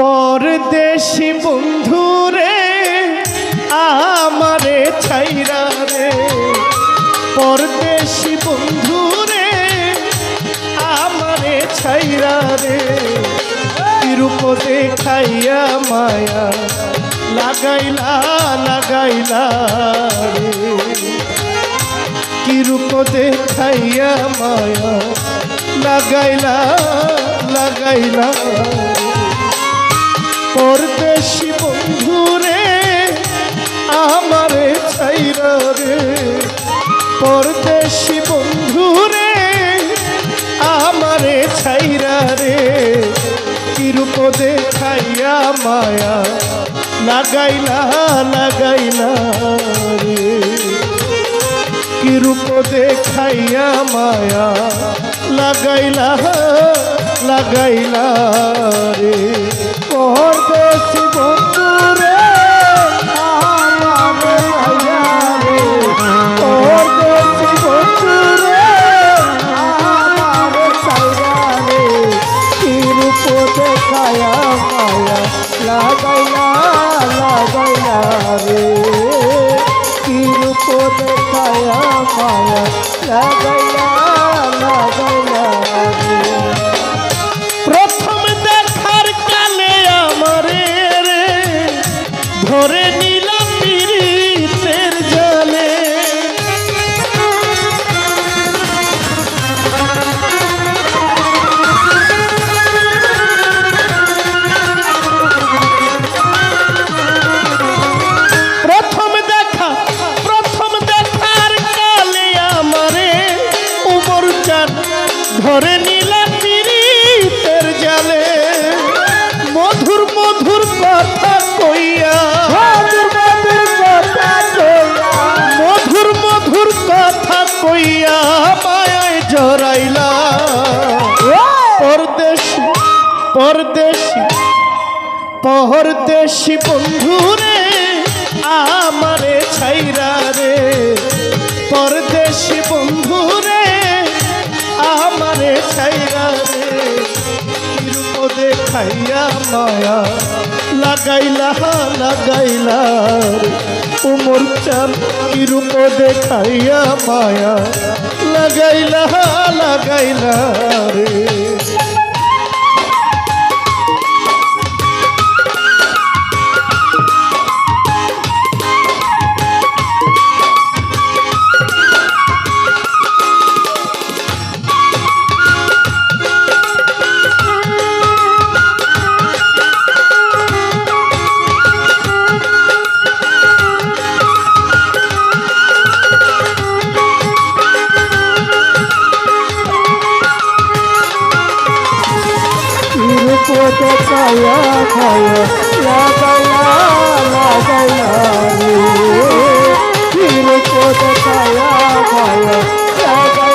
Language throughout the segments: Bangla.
পরদেশি বন্ধুরে, আমারে ছাইরা রে পরদেশি বন্ধুরে, আমারে ছাইরা রে তিরুপ দেখাইয়া মায়া লাগাইলা লাগাইলা রে। কিরূপ দেখাইয়া মায়া লাগাইলা লাগাইলা পরদেশি বন্ধুরে আমারে ছাইরা রে। পরদেশি বন্ধুরে আমারে ছাইরা রে। কিরূপ দেখাইয়া মায়া লাগাইলা লাগাইলা রে। কিরূপ দেখাইয়া মায়া লাগাইলা লাগাইলা রে। লাগাইলা লাগাইলা রে কিরূপ দেখায়া মায়া লাগাইলা লাগাইলা রে। প্রথম দেখার কালে আমারে রে, ধরে নিলাম পরদেশি পরদেশি বন্ধুরে আমারে ছাইরা রে। পরদেশি বন্ধুরে আমারে ছাইরা রে। কিরূপ দেখাইয়া মায়া লাগাইলা লাগাইলা রে। উমর চান কিরূপ দেখাইয়া মায়া লাগাইলা লাগাইলা রে। দেখায়া খায়া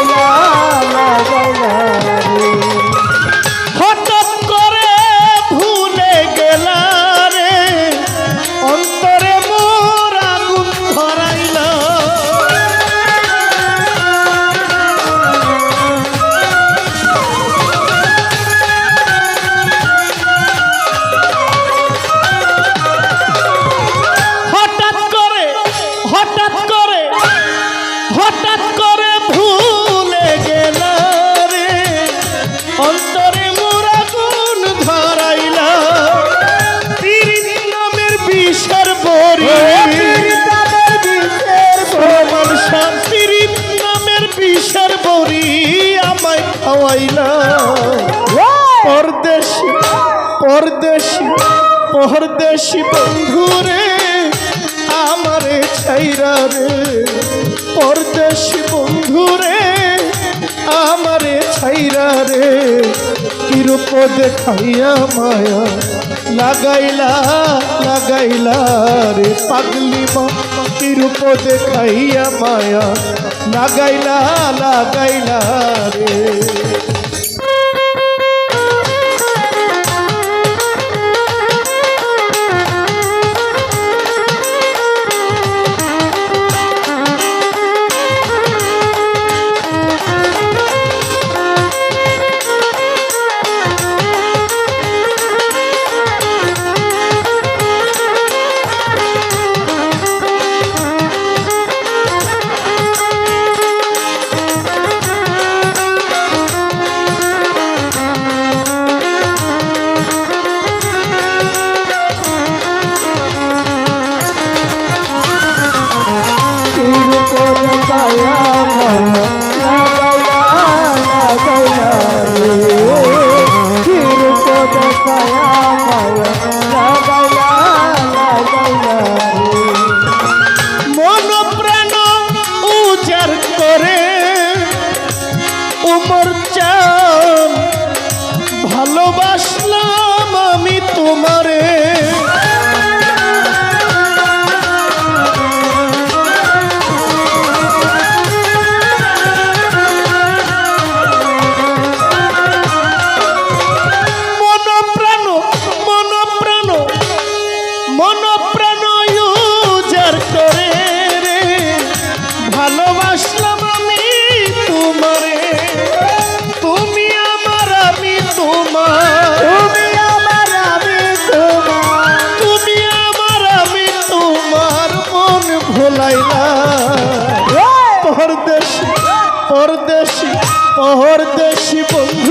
খাওয়াইলা। পরদেশি পরদেশি পরদেশি বন্ধুরে আমারে ছাইরা রে। পরদেশি বন্ধুরে আমারে ছাইরা রে। কিরূপ দেখাইয়া মায়া লাগাইলা লাগাইলা রে। পাগলি মা কিরূপ দেখাইয়া মায়া। লাগাইলা লাগাইলা রে। ভালোবাসলাম আমি তোমারে। তুমি আমার আমি তোমার। তুমি আমার আমি তোমার। তুমি আমার আমি তোমার মন ভোলাইলা। পরদেশি পরদেশি পরদেশি বন্ধুরে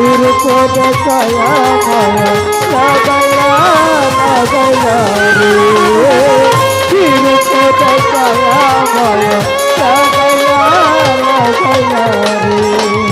সুর করে কায়া কায়া লাগাইলা লাগাইলা রে। সুর করে কায়া কায়া লাগাইলা লাগাইলা রে।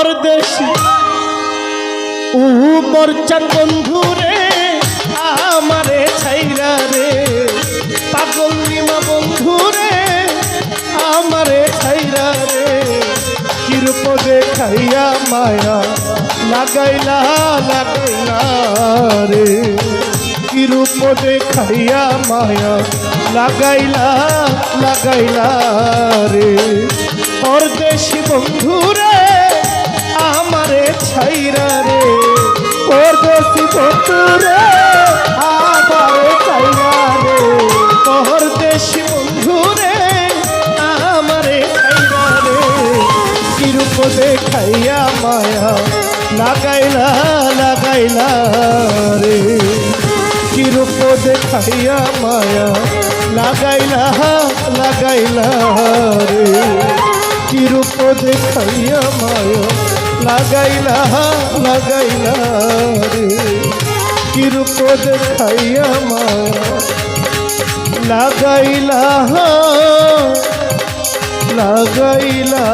পরদেশি উ মরচান বন্ধু রে আমারে ছাইরা রে। পাগল নিমা বন্ধু রে আমারে ছাইরা রে। কিরূপ দেখাইয়া মায়া লাগাইলা লাগাইলা রে। কিরূপ দেখাইয়া মায়া লাগাইলা লাগাইলা রে। পরদেশি বন্ধু রে আমারে ছাইরা রে। পরদেশি বন্ধুরে আমারে চাইরা রে। পরদেশি বন্ধু রে আমারে ছাইরা রে। কিরূপ দেখাইয়া মায়া লাগাইলা লাগাইলা রে। কিরূপ দেখাইয়া মায়া লাগাইলা লাগাইলা রে। কিরূপ দেখাইয়া মায়া লাগাইলা লাগাইলা রে। কিরূপ দেখাইয়া মায়া লাগাইলা লাগাইলা।